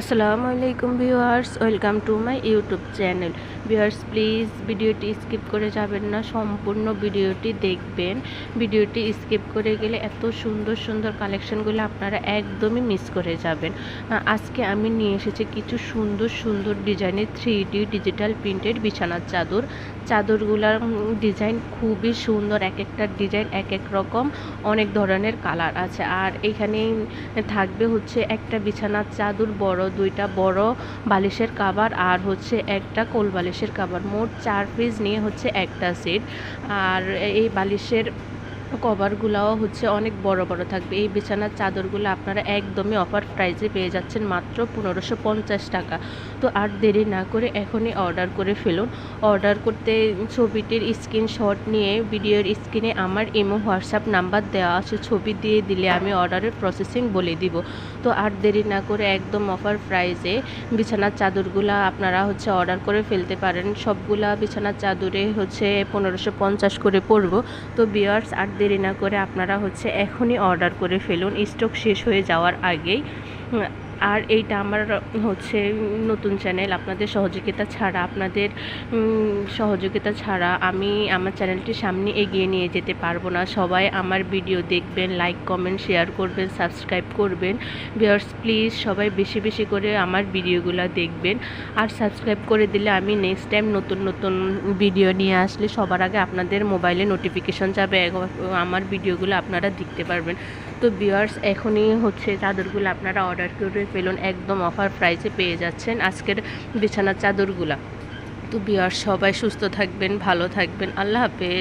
আসসালামু আলাইকুম viewers, welcome to my YouTube channel. Viewers, please ভিডিওটি স্কিপ করে যাবেন না, সম্পূর্ণ ভিডিওটি দেখবেন। ভিডিওটি স্কিপ করে গেলে এত সুন্দর সুন্দর কালেকশনগুলো আপনারা একদমই মিস করে যাবেন। আজকে আমি নিয়ে এসেছি কিছু সুন্দর সুন্দর ডিজাইনের থ্রি ডি ডিজিটাল প্রিন্টেড বিছানার চাদর। চাদরগুলার ডিজাইন খুবই সুন্দর এক একটা ডিজাইন এক এক রকম, অনেক ধরনের কালার আছে। আর এখানে থাকবে হচ্ছে একটা বিছানার চাদর, বড় দুইটা বড় বালিশের কাবার আর হচ্ছে একটা কোল বালিশের কাবার। মোট চার পিস নিয়ে হচ্ছে একটা সেট আর এই বালিশের কভারগুলাও হচ্ছে অনেক বড় বড় থাকবে। এই বিছানার চাদরগুলো আপনারা একদমই অফার প্রাইসে পেয়ে যাচ্ছেন মাত্র পনেরোশো পঞ্চাশ টাকা। তো আর দেরি না করে এখনই অর্ডার করে ফেলুন। অর্ডার করতে ছবিটির স্ক্রিনশট নিয়ে ভিডিওর স্ক্রিনে আমার ইমো হোয়াটসঅ্যাপ নাম্বার দেওয়া আছে। ছবি দিয়ে দিলে আমি অর্ডারের প্রসেসিং বলে দিব। তো আর দেরি না করে একদম অফার প্রাইসে বিছানার চাদরগুলা আপনারা হচ্ছে অর্ডার করে ফেলতে পারেন। সবগুলা বিছানার চাদরে হচ্ছে পনেরোশো পঞ্চাশ করে পড়ব তো বিয়ার্স আর দেরি না করে আপনারা হচ্ছে এখনই অর্ডার করে ফেলুন। স্টক শেষ হয়ে যাওয়ার আগেই। আর এইটা আমার হচ্ছে নতুন চ্যানেল, আপনাদের সহযোগিতা ছাড়া, আপনাদের সহযোগিতা ছাড়া আমি আমার চ্যানেলটি সামনে এগিয়ে নিয়ে যেতে পারব না। সবাই আমার ভিডিও দেখবেন লাইক কমেন্ট শেয়ার করবেন সাবস্ক্রাইব করবেন। ভিউয়ার্স প্লিজ সবাই বেশি বেশি করে আমার ভিডিওগুলো দেখবেন। আর সাবস্ক্রাইব করে দিলে আমি নেক্সট টাইম নতুন নতুন ভিডিও নিয়ে আসলে সবার আগে আপনাদের মোবাইলে নোটিফিকেশন যাবে আমার ভিডিওগুলো আপনারা দেখতে পারবেন। তো বিয়ার্স এখনই হচ্ছে চাদরগুলো আপনারা অর্ডার করে ফেলুন। একদম অফার প্রাইসে পেয়ে যাচ্ছেন আজকের বিছানার চাদরগুলা। তো ভিউয়ার্স সবাই সুস্থ থাকবেন, ভালো থাকবেন। আল্লাহ হাফেজ।